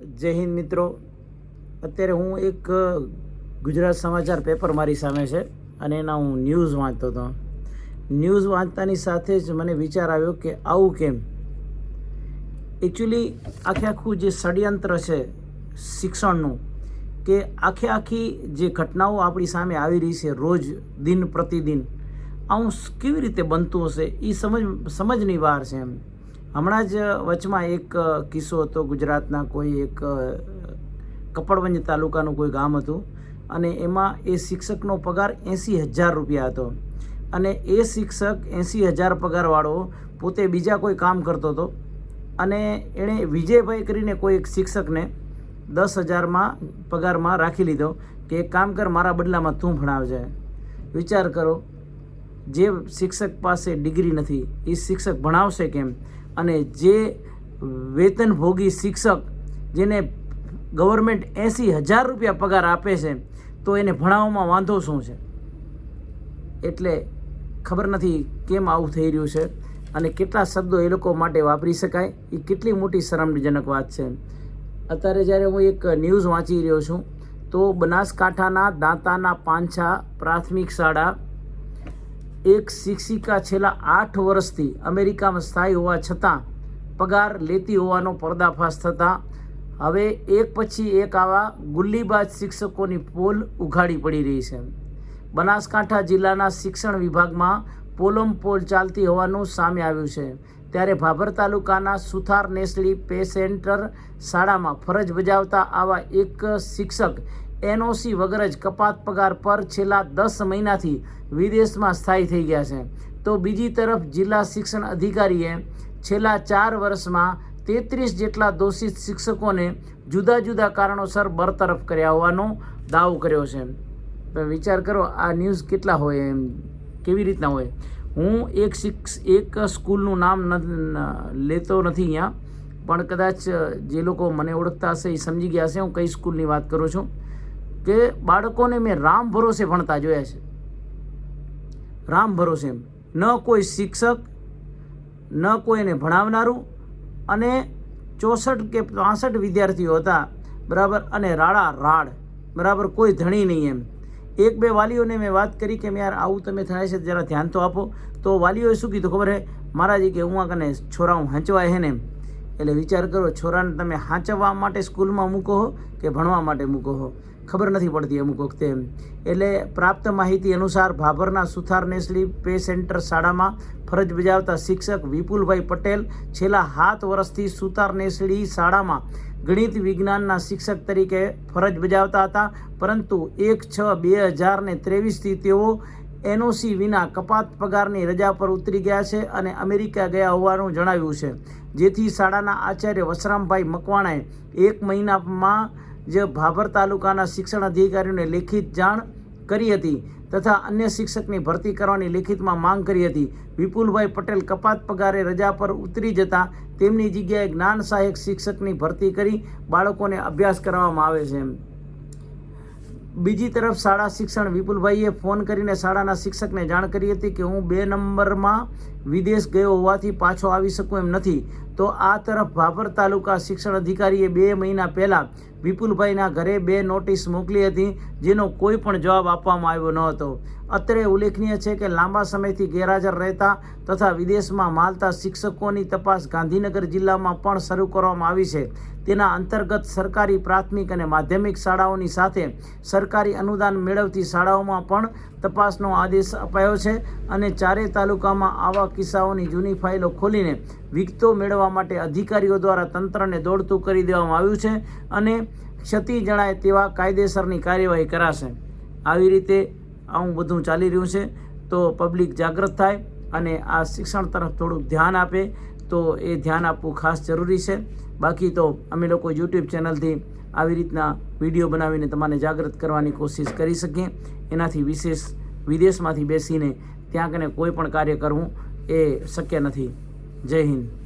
જય હિન્દ મિત્રો. અત્યારે હું એક ગુજરાત સમાચાર પેપર મારી સામે છે અને એના હું ન્યૂઝ વાંચતો હતો. ન્યૂઝ વાંચતાની સાથે જ મને વિચાર આવ્યો કે આવું કેમ? એકચ્યુઅલી આખે આખું જે ષડયંત્ર છે શિક્ષણનું, કે આખે આખી જે ઘટનાઓ આપણી સામે આવી રહી છે રોજ, દિન પ્રતિદિન, આવું કેવી રીતે બનતું હશે એ સમજ, સમજની વાર છે એમ. હમણાં જ વચમાં એક કિસ્સો હતો ગુજરાતના કોઈ એક કપડવંજ તાલુકાનું કોઈ ગામ હતું અને એમાં એ શિક્ષકનો પગાર એંસી હજાર રૂપિયા હતો. અને એ શિક્ષક એંસી હજાર પગારવાળો પોતે બીજા કોઈ કામ કરતો હતો અને એણે વિજયભાઈ કરીને કોઈ એક શિક્ષકને દસ હજારમાં પગારમાં રાખી લીધો કે એક કામ કર, મારા બદલામાં તું ભણાવજે. વિચાર કરો, જે શિક્ષક પાસે ડિગ્રી નથી, એ શિક્ષક ભણાવશે કેમ? અને જે વેતનભોગી શિક્ષક, જેને ગવર્મેન્ટ એંસી હજાર રૂપિયા પગાર આપે છે, તો એને ભણાવવામાં વાંધો શું છે? એટલે ખબર નથી કેમ આવું થઈ રહ્યું છે અને કેટલા શબ્દો એ લોકો માટે વાપરી શકાય એ કેટલી મોટી શરમજનક વાત છે. અત્યારે જ્યારે હું એક ન્યૂઝ વાંચી રહ્યો છું, તો બનાસકાંઠાના દાંતાના પાંછા પ્રાથમિક શાળા એક શિક્ષિકા છેલ્લા આઠ વર્ષથી અમેરિકામાં સ્થાયી હોવા છતાં પગાર લેતી હોવાનો પર્દાફાશ થતાં હવે એક પછી એક આવા ગુલ્લીબાજ શિક્ષકોની પોલ ઉઘાડી પડી રહી છે. બનાસકાંઠા જિલ્લાના શિક્ષણ વિભાગમાં પોલમ પોલ ચાલતી હોવાનું સામે આવ્યું છે. ત્યારે ભાભર તાલુકાના સુથાર નેસડી પે સેન્ટર શાળામાં ફરજ બજાવતા આવા એક શિક્ષક એનઓસી વગર જ કપાત પગાર પર છેલ્લા દસ મહિનાથી વિદેશમાં સ્થાયી થઈ ગયા છે. તો બીજી તરફ જિલ્લા શિક્ષણ અધિકારીએ છેલ્લા ચાર વર્ષમાં તેત્રીસ જેટલા દોષિત શિક્ષકોને જુદા જુદા કારણોસર બરતરફ કર્યા હોવાનો દાવો કર્યો છે. તો વિચાર કરો, આ ન્યૂઝ કેટલા હોય એમ, કેવી રીતના હોય? હું એક શિક્ષ, એક સ્કૂલનું નામ લેતો નથી અહીંયા, પણ કદાચ જે લોકો મને ઓળખતા હશે એ સમજી ગયા હશે, હું કઈ સ્કૂલની વાત કરું છું. કે બાળકોને મેં રામ ભરોસે ભણતા જોયા છે. રામ ભરોસે એમ. ન કોઈ શિક્ષક, ન કોઈને ભણાવનારું અને ચોસઠ કે પાસઠ વિદ્યાર્થીઓ હતા, બરાબર, અને રાડા રાડ, બરાબર, કોઈ ધણી નહીં એમ. એક બે વાલીઓને મેં વાત કરી કે, યાર, આવું તમે થાય છે, જરા ધ્યાન તો આપો. તો વાલીઓએ શું કીધું ખબર હે? મહારાજી કે, હું આ કને છોરા હું હાંચવાય હે ને એમ. એટલે વિચાર કરો, છોરાને તમે હાંચવવા માટે સ્કૂલમાં મૂકો હો કે ભણવા માટે મૂકો હો? ખબર નથી પડતી અમુક વખતે એમ. એટલે પ્રાપ્ત માહિતી અનુસાર ભાભરના સુથાર નેસલી પે સેન્ટર શાળામાં ફરજ બજાવતા શિક્ષક વિપુલભાઈ પટેલ છેલ્લા સાત વર્ષથી સુથાર નેસડી શાળામાં ગણિત વિજ્ઞાનના શિક્ષક તરીકે ફરજ બજાવતા હતા, પરંતુ એક છ બે હજાર ને ત્રેવીસથી તેઓ એનઓસી વિના કપાત પગારની રજા પર ઉતરી ગયા છે અને અમેરિકા ગયા હોવાનું જણાવ્યું છે. જેથી શાળાના આચાર્ય વસરામભાઈ મકવાણાએ એક મહિનામાં જ ભાભર તાલુકાના શિક્ષણ અધિકારીઓને લેખિત જાણ કરી હતી તથા અન્ય શિક્ષકની ભરતી કરવાની લેખિતમાં માંગ કરી હતી. વિપુલભાઈ પટેલ કપાત પગારે રજા પર ઉતરી જતા તેમની જગ્યાએ જ્ઞાન સહાયક શિક્ષકની ભરતી કરી બાળકોને અભ્યાસ કરવામાં આવે છે. બીજી તરફ શાળા શિક્ષણ વિપુલભાઈએ ફોન કરીને શાળાના શિક્ષકને જાણ કરી હતી કે હું બે નંબરમાં વિદેશ ગયો હોવાથી પાછો આવી શકું એમ નથી. તો આ તરફ ભાભર તાલુકા શિક્ષણ અધિકારીએ બે મહિના પહેલાં વિપુલભાઈના ઘરે બે નોટિસ મોકલી હતી, જેનો કોઈ પણ જવાબ આપવામાં આવ્યો ન હતો. અત્રે ઉલ્લેખનીય છે કે લાંબા સમયથી ગેરહાજર રહેતા તથા વિદેશમાં માલતા શિક્ષકોની તપાસ ગાંધીનગર જિલ્લામાં પણ શરૂ કરવામાં આવી છે. તેના અંતર્ગત સરકારી પ્રાથમિક અને માધ્યમિક શાળાઓની સાથે સરકારી અનુદાન મેળવતી શાળાઓમાં પણ તપાસનો આદેશ અપાયો છે અને ચારેય તાલુકામાં આવા કિસ્સાઓની જૂની ફાઇલો ખોલીને વિગતો મેળવવા માટે અધિકારીઓ દ્વારા તંત્રને દોડતું કરી દેવામાં આવ્યું છે અને ક્ષતિ જણાય તેવા કાયદેસરની કાર્યવાહી કરાશે. આવી રીતે આવું બધું ચાલી રહ્યું છે, તો પબ્લિક જાગૃત થાય અને આ શિક્ષણ તરફ થોડુંક ધ્યાન આપે, તો એ ધ્યાન આપવું ખાસ જરૂરી છે. બાકી તો અમે લોકો યુટ્યુબ ચેનલથી આવી રીતના વીડિયો બનાવીને તમારે જાગૃત કરવાની કોશિશ કરી શકીએ. એનાથી વિશેષ વિદેશમાંથી બેસીને ત્યાં કને કોઈ પણ કાર્ય કરવું એ શક્ય નથી. જય હિન્દ.